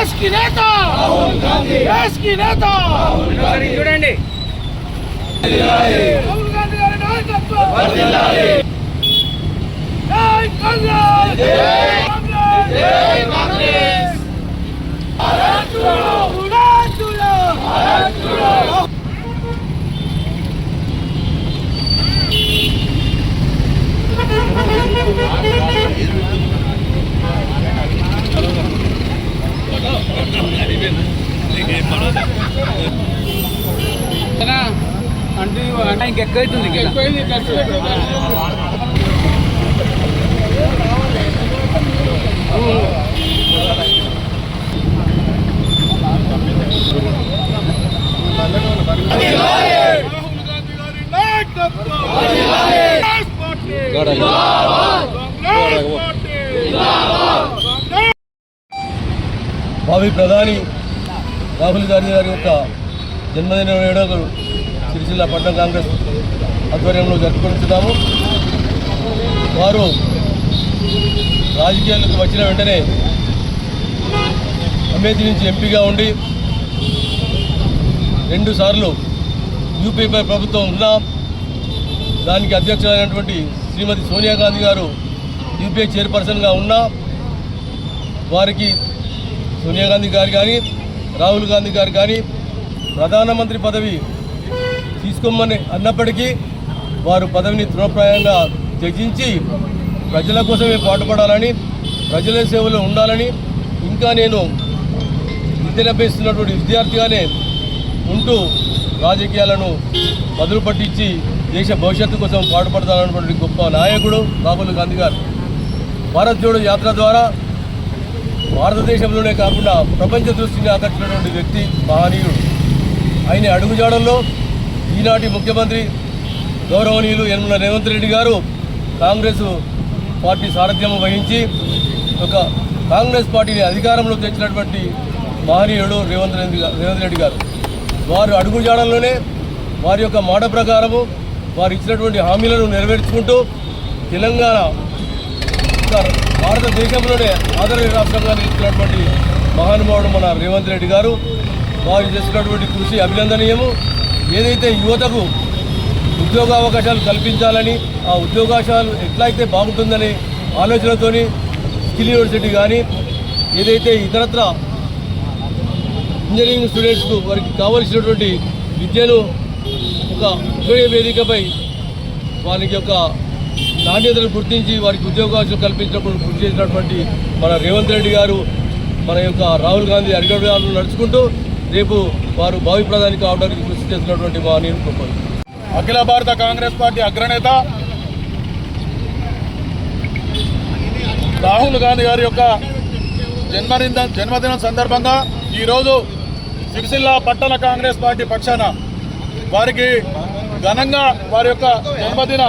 దేశ్కి నేత దేశ్కి నేత చూడండి. రాహుల్ గాంధీ గారి నాయకత్వం! కాంగ్రెస్ అంటే అంటే ఇంకెక్కువ అవుతుంది ఇంకా. రాహుల్ గాంధీ గారి నాయకత్వం Congress party Congress party Congress భావి ప్రధాని రాహుల్ గాంధీ గారి యొక్క జన్మదిన వేడుకలు సిరిసిల్ల పట్టణ కాంగ్రెస్ ఆధ్వర్యంలో జరుపుకుంటున్నాము. వారు రాజకీయాలకు వచ్చిన వెంటనే అమేథీ నుంచి ఎంపీగా ఉండి రెండుసార్లు యూపీపై ప్రభుత్వం ఉన్నా దానికి అధ్యక్షులైనటువంటి శ్రీమతి సోనియా గాంధీ గారు యూపీఐ చైర్పర్సన్గా ఉన్నా వారికి సోనియా గాంధీ గారు కానీ రాహుల్ గాంధీ గారు కానీ ప్రధానమంత్రి పదవి తీసుకోమని అన్నప్పటికీ వారు పదవిని తృణప్రాయంగా త్యజించి ప్రజల కోసమే పాటుపడాలని ప్రజల సేవలో ఉండాలని ఇంకా నేను విద్యనభ్యస్తున్నటువంటి విద్యార్థిగానే ఉంటూ రాజకీయాలను బదులు పట్టించి దేశ భవిష్యత్తు కోసం పాటుపడతానటువంటి గొప్ప నాయకుడు రాహుల్ గాంధీ గారు. భారత్ జోడో యాత్ర ద్వారా భారతదేశంలోనే కాకుండా ప్రపంచ దృష్టిని ఆకర్షించినటువంటి వ్యక్తి మహనీయుడు. ఆయన అడుగుజాడల్లో ఈనాటి ముఖ్యమంత్రి గౌరవనీయులు యనమల రేవంత్ రెడ్డి గారు కాంగ్రెస్ పార్టీ సారథ్యం వహించి ఒక కాంగ్రెస్ పార్టీని అధికారంలో తెచ్చినటువంటి మహనీయుడు రేవంత్ రెడ్డి రేవంత్ రెడ్డి గారు. వారు అడుగుజాడల్లోనే వారి యొక్క మాట ప్రకారము వారు ఇచ్చినటువంటి హామీలను నెరవేర్చుకుంటూ తెలంగాణ సార్ భారతదేశంలోనే ఆదరణ రాష్ట్రంగా నిలిచినటువంటి మహానుభావుడు మన రేవంత్ రెడ్డి గారు. వారు చేసినటువంటి కృషి అభినందనీయము. ఏదైతే యువతకు ఉద్యోగ అవకాశాలు కల్పించాలని ఆ ఉద్యోగావకాశాలు ఎట్లయితే బాగుంటుందని ఆలోచనతోని స్కిల్ యూనివర్సిటీ కానీ ఏదైతే ఇతరత్ర ఇంజనీరింగ్ స్టూడెంట్స్కు వారికి కావలసినటువంటి విద్యను ఒక ఉద్యోగ వేదికపై వారికి యొక్క నాణ్యతను గుర్తించి వారికి ఉద్యోగాలు కల్పించినప్పుడు కృషి చేసినటువంటి మన రేవంత్ రెడ్డి గారు మన యొక్క రాహుల్ గాంధీ అడిగడాలను నడుచుకుంటూ రేపు వారు భావి ప్రధాని కావడానికి కృషి చేస్తున్నటువంటి మా నేను గొప్పది అఖిల భారత కాంగ్రెస్ పార్టీ అగ్రనేత రాహుల్ గాంధీ గారి యొక్క జన్మదిన జన్మదినం సందర్భంగా ఈరోజు సిరిసిల్ల పట్టణ కాంగ్రెస్ పార్టీ పక్షాన వారికి ఘనంగా వారి యొక్క జన్మదిన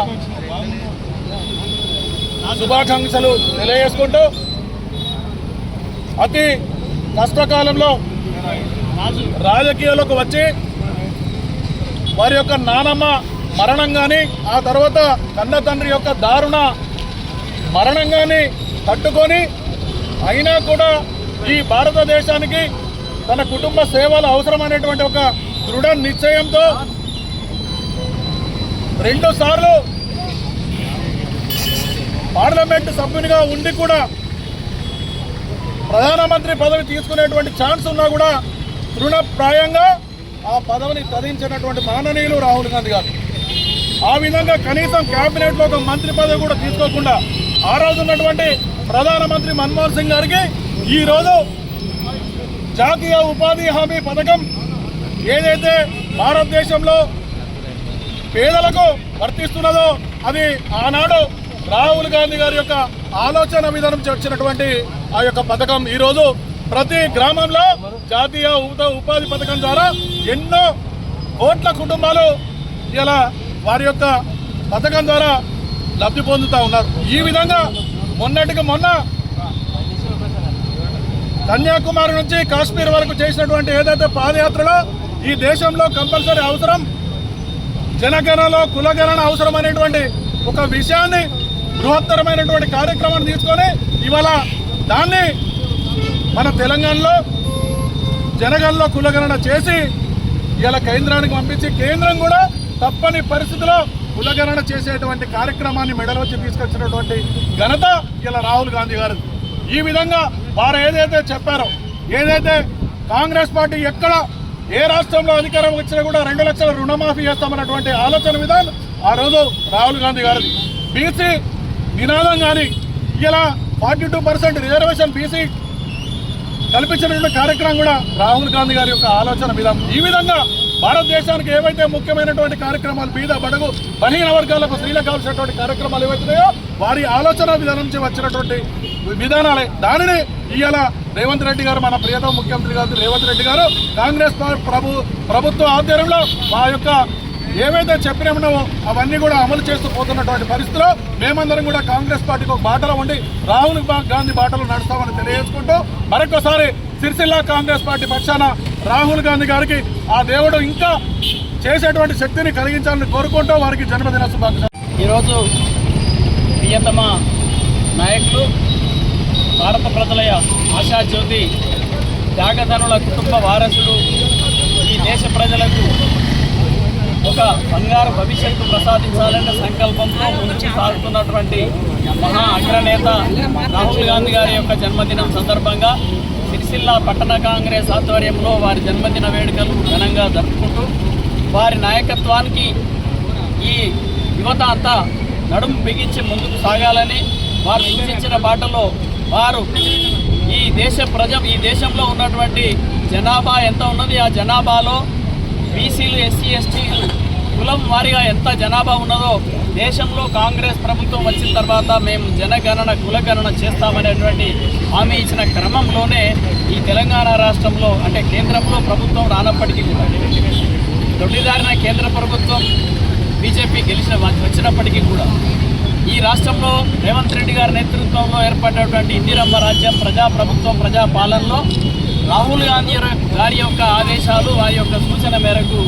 శుభాకాంక్షలు తెలియజేసుకుంటూ అతి కష్టకాలంలో రాజకీయాలకు వచ్చి వారి యొక్క నానమ్మ మరణం కానీ ఆ తర్వాత కన్న తండ్రి యొక్క దారుణ మరణం కానీ తట్టుకొని అయినా కూడా ఈ భారతదేశానికి తన కుటుంబ సేవలు అవసరమైనటువంటి ఒక దృఢ నిశ్చయంతో రెండు సార్లు పార్లమెంట్ సభ్యునిగా ఉండి కూడా ప్రధానమంత్రి పదవి తీసుకునేటువంటి ఛాన్స్ ఉన్నా కూడా తృణప్రాయంగా ఆ పదవిని తదించినటువంటి మాననీయులు రాహుల్ గాంధీ గారు. ఆ విధంగా కనీసం క్యాబినెట్లో ఒక మంత్రి పదవి కూడా తీసుకోకుండా ఆ రోజు ఉన్నటువంటి ప్రధానమంత్రి మన్మోహన్ సింగ్ గారికి ఈ రోజు జాతీయ ఉపాధి హామీ పథకం ఏదైతే భారతదేశంలో పేదలకు వర్తిస్తున్నదో అది ఆనాడు రాహుల్ గాంధీ గారి యొక్క ఆలోచన విధానం వచ్చినటువంటి ఆ యొక్క పథకం ఈరోజు ప్రతి గ్రామంలో జాతీయ ఉపాధి పథకం ద్వారా ఎన్నో కోట్ల కుటుంబాలు ఇలా వారి యొక్క పథకం ద్వారా లబ్ధి పొందుతూ ఉన్నారు. ఈ విధంగా మొన్నటికి మొన్న కన్యాకుమారి నుంచి కాశ్మీర్ వరకు చేసినటువంటి ఏదైతే పాదయాత్రలో ఈ దేశంలో కంపల్సరీ అవసరం జనగణలో కులగణన అవసరం అనేటువంటి ఒక విషయాన్ని బృహత్తరమైనటువంటి కార్యక్రమాన్ని తీసుకొని ఇవాళ దాన్ని మన తెలంగాణలో జనగణలో కులగణన చేసి ఇలా కేంద్రానికి పంపించి కేంద్రం కూడా తప్పని పరిస్థితిలో కులగణన చేసేటువంటి కార్యక్రమాన్ని మెడలోకి తీసుకొచ్చినటువంటి ఘనత ఇలా రాహుల్ గాంధీ గారు ఈ విధంగా వారు ఏదైతే చెప్పారో ఏదైతే కాంగ్రెస్ పార్టీ ఎక్కడ ఏ రాష్ట్రంలో అధికారం వచ్చినా కూడా రెండు లక్షల రుణమాఫీ చేస్తామన్నటువంటి ఆలోచన విధానం ఆ రోజు రాహుల్ గాంధీ గారిది. బీసీ నినాదం కానీ ఇలా forty two percent reservation BC కల్పించినటువంటి కార్యక్రమం కూడా రాహుల్ గాంధీ గారి యొక్క ఆలోచన విధానం. ఈ విధంగా భారతదేశానికి ఏవైతే ముఖ్యమైనటువంటి కార్యక్రమాలు బీద బడుగు బలహీన వర్గాలకు స్త్రీలకు కావాల్సినటువంటి కార్యక్రమాలు ఏవైతున్నాయో వారి ఆలోచన విధానం నుంచి వచ్చినటువంటి విధానాలే. దానిని ఇవాళ రేవంత్ రెడ్డి గారు మన ప్రియతమ ముఖ్యమంత్రి గారు రేవంత్ రెడ్డి గారు కాంగ్రెస్ ప్రభు ప్రభుత్వ ఆధ్వర్యంలో మా యొక్క ఏవైతే చెప్పినామో అవన్నీ కూడా అమలు చేస్తూ పోతున్నటువంటి పరిస్థితిలో మేమందరం కూడా కాంగ్రెస్ పార్టీకి ఒక బాటలో ఉండి రాహుల్ గాంధీ బాటలో నడుస్తామని తెలియజేసుకుంటూ మరొకసారి సిరిసిల్ల కాంగ్రెస్ పార్టీ పక్షాన రాహుల్ గాంధీ గారికి ఆ దేవుడు ఇంకా చేసేటువంటి శక్తిని కలిగించాలని కోరుకుంటూ వారికి జన్మదిన శుభాకాంక్షలు. ఈరోజు ప్రియతమ నాయకులు భారత ప్రజల ఆశాజ్యోతి త్యాగధనుల కుటుంబ వారసుడు ఈ దేశ ప్రజలకు ఒక బంగారు భవిష్యత్తు ప్రసాదించాలనే సంకల్పంతో ముందుకు సాగుతున్నటువంటి మహా అగ్రనేత రాహుల్ గాంధీ గారి యొక్క జన్మదినం సందర్భంగా సిరిసిల్ల పట్టణ కాంగ్రెస్ ఆధ్వర్యంలో వారి జన్మదిన వేడుకలు ఘనంగా జరుపుకుంటూ వారి నాయకత్వానికి ఈ యువత అంతా నడుము బిగించి ముందుకు సాగాలని వారు సూచించిన బాటలో వారు ఈ దేశ ప్రజ ఈ దేశంలో ఉన్నటువంటి జనాభా ఎంత ఉన్నది? ఆ జనాభాలో బీసీలు ఎస్సీ ఎస్టీలు కులం వారీగా ఎంత జనాభా ఉన్నదో దేశంలో కాంగ్రెస్ ప్రభుత్వం వచ్చిన తర్వాత మేము జనగణన కులగణన చేస్తామనేటువంటి హామీ ఇచ్చిన క్రమంలోనే ఈ తెలంగాణ రాష్ట్రంలో అంటే కేంద్రంలో ప్రభుత్వం రానప్పటికీ కూడా దొడ్డిదారిన కేంద్ర ప్రభుత్వం బీజేపీ గెలిచిన వచ్చినప్పటికీ కూడా ఈ రాష్ట్రంలో రేవంత్ రెడ్డి గారి నేతృత్వంలో ఏర్పడినటువంటి ఇందిరమ్మ రాజ్యం ప్రజాప్రభుత్వం ప్రజాపాలనలో రాహుల్ గాంధీ గారి యొక్క ఆదేశాలు వారి యొక్క సూచన మేరకు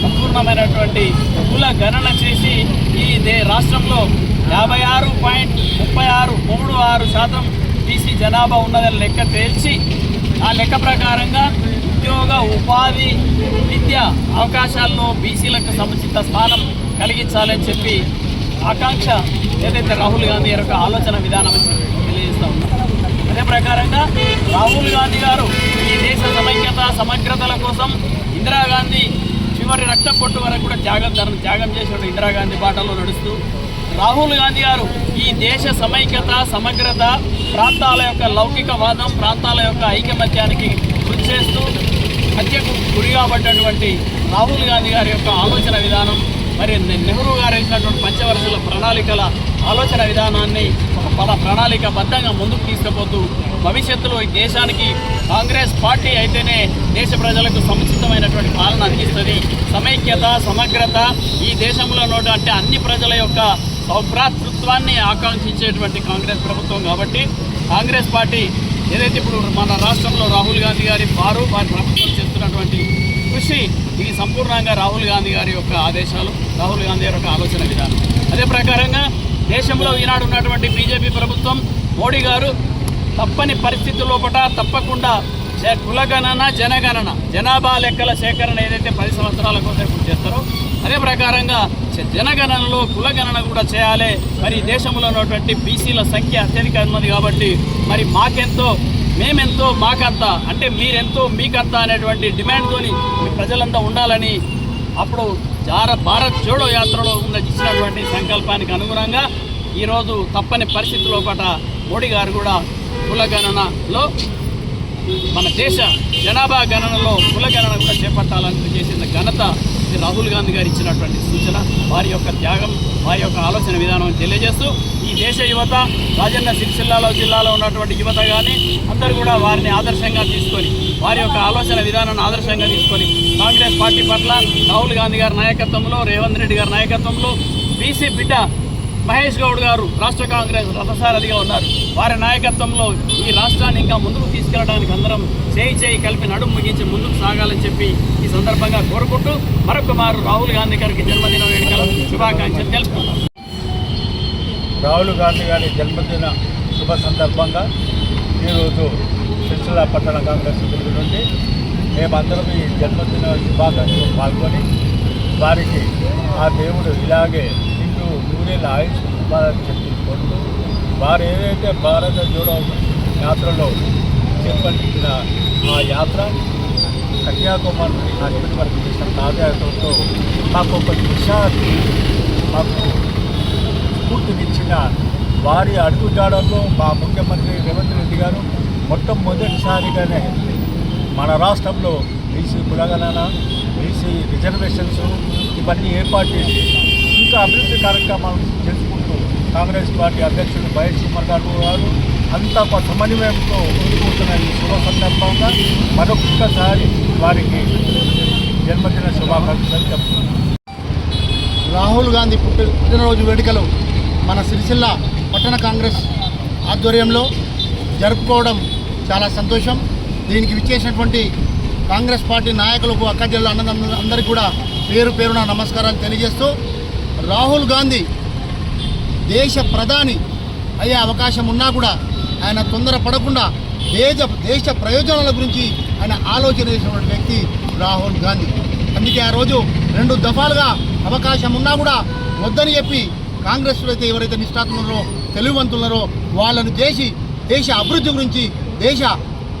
సంపూర్ణమైనటువంటి కుల గణన చేసి ఈ దే రాష్ట్రంలో యాభై ఆరు పాయింట్ ముప్పై ఆరు మూడు ఆరు శాతం బీసీ జనాభా ఉన్నదని లెక్క తేల్చి ఆ లెక్క ప్రకారంగా ఉద్యోగ ఉపాధి విద్య అవకాశాల్లో బీసీలకు సముచిత స్థానం కలిగించాలని చెప్పి ఆకాంక్ష ఏదైతే రాహుల్ గాంధీ యొక్క ఆలోచన విధానం తెలియజేస్తా ఉన్నారు అదే ప్రకారంగా రాహుల్ గాంధీ గారు సమగ్రతల కోసం ఇందిరాగాంధీ చివరి రక్త పొట్టు వరకు కూడా త్యాగం ధర్మ త్యాగం చేసినట్టు ఇందిరాగాంధీ బాటలో నడుస్తూ రాహుల్ గాంధీ గారు ఈ దేశ సమైక్యత సమగ్రత ప్రాంతాల యొక్క లౌకికవాదం ప్రాంతాల యొక్క ఐకమత్యానికి కృషి చేస్తూ హత్యకు గురి కాబడ్డటువంటి రాహుల్ గాంధీ గారి యొక్క ఆలోచన విధానం మరి నెహ్రూ గారు ఇచ్చినటువంటి పంచవర్షాల ప్రణాళికల ఆలోచన విధానాన్ని ఒక పల ప్రణాళికబద్ధంగా ముందుకు తీసుకుపోతూ భవిష్యత్తులో ఈ దేశానికి కాంగ్రెస్ పార్టీ అయితేనే దేశ ప్రజలకు సముచితమైనటువంటి పాలన అందిస్తుంది. సమైక్యత సమగ్రత ఈ దేశంలో నోటు అంటే అన్ని ప్రజల యొక్క సౌభ్రాతృత్వాన్ని ఆకాంక్షించేటువంటి కాంగ్రెస్ ప్రభుత్వం కాబట్టి కాంగ్రెస్ పార్టీ ఏదైతే ఇప్పుడు మన రాష్ట్రంలో రాహుల్ గాంధీ గారి వారు వారి ప్రభుత్వం చేస్తున్నటువంటి కృషి ఇది సంపూర్ణంగా రాహుల్ గాంధీ గారి యొక్క ఆదేశాలు రాహుల్ గాంధీ గారి యొక్క ఆలోచన విధానం. అదే ప్రకారంగా దేశంలో ఈనాడు ఉన్నటువంటి బీజేపీ ప్రభుత్వం మోడీ గారు తప్పని పరిస్థితి లోపల తప్పకుండా కులగణన జనగణన జనాభా లెక్కల సేకరణ ఏదైతే పది సంవత్సరాల కోసం ఇప్పుడు చేస్తారో అదే ప్రకారంగా జనగణనలో కులగణన కూడా చేయాలి. మరి దేశంలో ఉన్నటువంటి బీసీల సంఖ్య అత్యధిక ఉన్నది కాబట్టి మరి మాకెంతో మేమెంతో మాకంత అంటే మీరెంతో మీకంత అనేటువంటి డిమాండ్తోని మీ ప్రజలంతా ఉండాలని అప్పుడు జార భారత్ జోడో యాత్రలో ఉన్న ఇచ్చినటువంటి సంకల్పానికి అనుగుణంగా ఈరోజు తప్పని పరిస్థితిలో పట మోడీ గారు కూడా కులగణనలో మన దేశ జనాభా గణనలో కుల గణన కూడా చేపట్టాలని చేసిన ఘనత రాహుల్ గాంధీ గారు ఇచ్చినటువంటి సూచన. వారి యొక్క త్యాగం వారి యొక్క ఆలోచన విధానం తెలియజేస్తూ ఈ దేశ యువత రాజన్న సిరిసిల్లాలో జిల్లాలో ఉన్నటువంటి యువత కానీ అందరూ కూడా వారిని ఆదర్శంగా తీసుకొని వారి యొక్క ఆలోచన విధానాన్ని ఆదర్శంగా తీసుకొని కాంగ్రెస్ పార్టీ పట్ల రాహుల్ గాంధీ గారి నాయకత్వంలో రేవంత్ రెడ్డి గారి నాయకత్వంలో బీసీ బిడ్డ మహేష్ గౌడ్ గారు రాష్ట్ర కాంగ్రెస్ రథసారథిగా ఉన్నారు. వారి నాయకత్వంలో ఈ రాష్ట్రాన్ని ఇంకా ముందుకు తీసుకెళ్ళడానికి అందరం చేయి చేయి కలిపి నడుము ముగించి ముందుకు సాగాలని చెప్పి ఈ సందర్భంగా కోరుకుంటూ మరొక మారు రాహుల్ గాంధీ గారికి జన్మదిన వేడుకల శుభాకాంక్షలు తెలుపుతున్నాం రాహుల్ గాంధీ గారి జన్మదిన శుభ సందర్భంగా ఈరోజు సిరిసిల్ల పట్టణ కాంగ్రెస్ సభ్యుల నుండి మేమందరం ఈ జన్మదిన శుభాకాంక్షలు పాల్గొని వారికి ఆ దేవుడు ఇలాగే నిండు నూరేళ్ళ ఆయుష్ ఇవ్వాలని చెప్పి కోరుతూ వారు ఏదైతే భారత జోడో యాత్రలో చేపట్టిన ఆ యాత్ర కన్యాకుమారి నుండి కాశ్మీర్ వరకు చేసిన పాదయాత్రతో మాకు ఒక దిశ మాకు స్ఫూర్తినిచ్చిన వారి అడుగుజాడల్లో మా ముఖ్యమంత్రి రేవంత్ రెడ్డి గారు మొట్టమొదటిసారిగానే మన రాష్ట్రంలో బీసీ కులగణన బీసీ రిజర్వేషన్స్ ఇవన్నీ ఏర్పాటు చేసి అభివృద్ధి కార్యక్రమాలు చేసుకుంటూ కాంగ్రెస్ పార్టీ అధ్యక్షుడు వైఎస్ కుమార్ గారు గారు అంతా ఒక సమన్వయంతో ముందుకుంటున్న ఈ శుభ సందర్భంగా మరొక్కసారి వారికి జన్మదిన శుభాకాంక్షలు చెప్తున్నాను. రాహుల్ గాంధీ పుట్టినరోజు వేడుకలు మన సిరిసిల్ల పట్టణ కాంగ్రెస్ ఆధ్వర్యంలో జరుపుకోవడం చాలా సంతోషం. దీనికి విచ్చేసినటువంటి కాంగ్రెస్ పార్టీ నాయకులకు అక్కజల్లు అన్నదమ్ములు అందరికీ కూడా పేరు పేరున నమస్కారాలు తెలియజేస్తూ రాహుల్ గాంధీ దేశ ప్రధాని అయ్యే అవకాశం ఉన్నా కూడా ఆయన తొందర పడకుండా దేశ దేశ ప్రయోజనాల గురించి ఆయన ఆలోచన చేసినటువంటి వ్యక్తి రాహుల్ గాంధీ. అందుకే ఆ రోజు రెండు దఫాలుగా అవకాశం ఉన్నా కూడా వద్దని చెప్పి కాంగ్రెస్లో అయితే ఎవరైతే నిష్ఠాతులున్నారో తెలివివంతులున్నారో వాళ్ళను చేసి దేశ అభివృద్ధి గురించి దేశ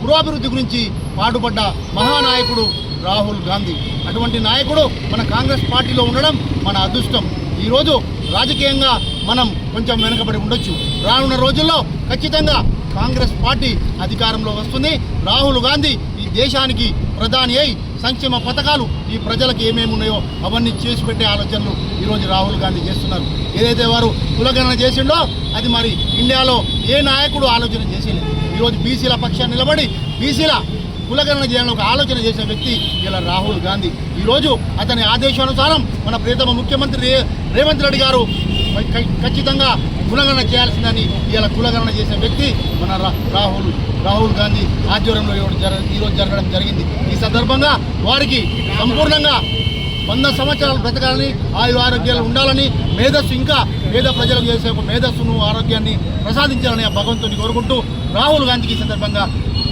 పురోభివృద్ధి గురించి పాటుపడ్డ మహానాయకుడు రాహుల్ గాంధీ. అటువంటి నాయకుడు మన కాంగ్రెస్ పార్టీలో ఉండడం మన అదృష్టం. ఈరోజు రాజకీయంగా మనం కొంచెం వెనుకబడి ఉండొచ్చు. రానున్న రోజుల్లో ఖచ్చితంగా కాంగ్రెస్ పార్టీ అధికారంలో వస్తుంది. రాహుల్ గాంధీ ఈ దేశానికి ప్రధాని అయి సంక్షేమ పథకాలు ఈ ప్రజలకు ఏమేమి ఉన్నాయో అవన్నీ చేసి పెట్టే ఆలోచనలు ఈరోజు రాహుల్ గాంధీ చేస్తున్నారు. ఏదైతే వారు కులగణన చేసిండో అది మరి ఇండియాలో ఏ నాయకుడు ఆలోచన చేసేలేదు. ఈరోజు బీసీల పక్షాన్ని నిలబడి బీసీల కులగణన చేయాలని ఒక ఆలోచన చేసిన వ్యక్తి ఇలా రాహుల్ గాంధీ. ఈరోజు అతని ఆదేశానుసారం మన ప్రియతమ ముఖ్యమంత్రి రేవంత్ రెడ్డి గారు ఖచ్చితంగా కులగణన చేయాల్సిందని ఇలా కులగణన చేసిన వ్యక్తి మన రా- రాహుల్ రాహుల్ గాంధీ ఆధ్వర్యంలో ఈరోజు జరగడం జరిగింది. ఈ సందర్భంగా వారికి సంపూర్ణంగా వంద సంవత్సరాలు బ్రతకాలని ఆయుర ఆరోగ్యాలు ఉండాలని మేధస్సు ఇంకా పేద ప్రజలకు చేసే ఒక మేధస్సును ఆరోగ్యాన్ని ప్రసాదించాలని ఆ భగవంతుని కోరుకుంటూ రాహుల్ గాంధీకి ఈ సందర్భంగా